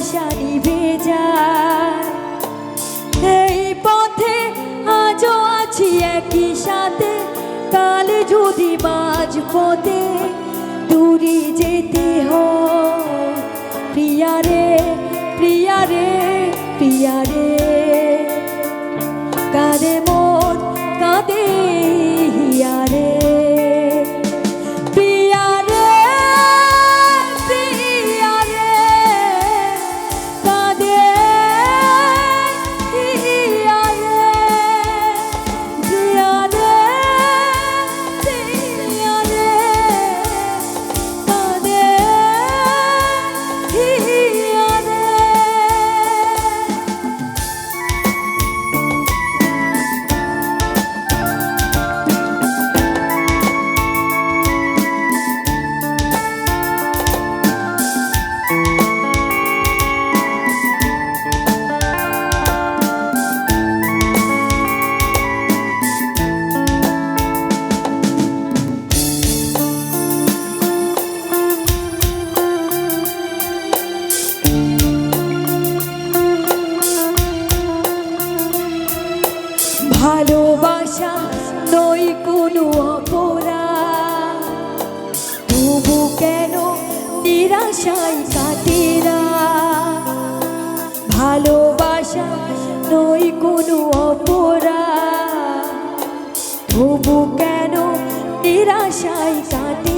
আশা নিভে যায় এই পথে আজও আছি একই সাথে, কাল যদি বাজ পথে দূরে যেতে হয়। প্রিয়ারে প্রিয়ারে প্রিয়ারে নিরাশায় কাটেরা। ভালোবাসা নই কোনো অপরা তবু কেন নিরাশায় কাটেরা?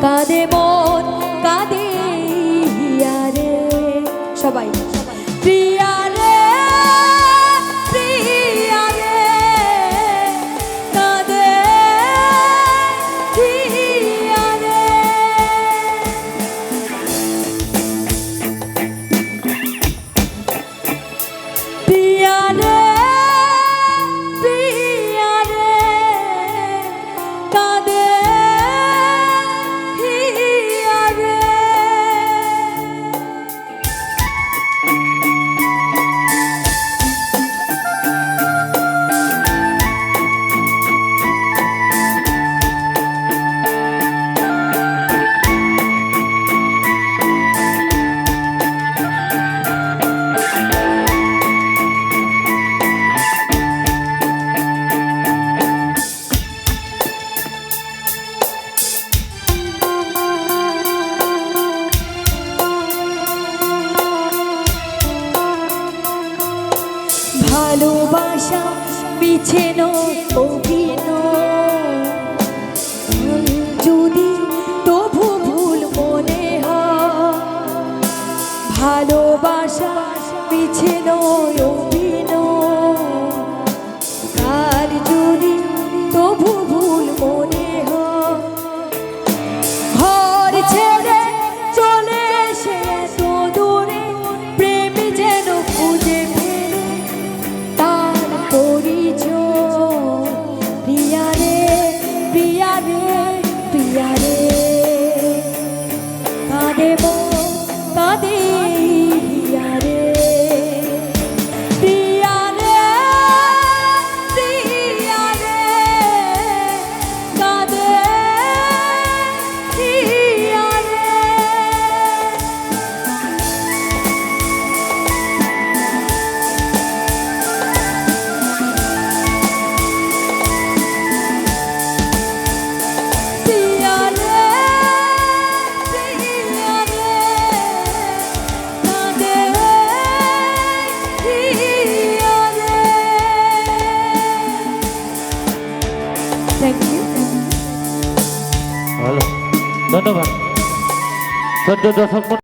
中でも মিছে নয় যদি তবু ভুল মনে হয় ভালোবাসা ধন্যবাদ। সদ্য দর্শক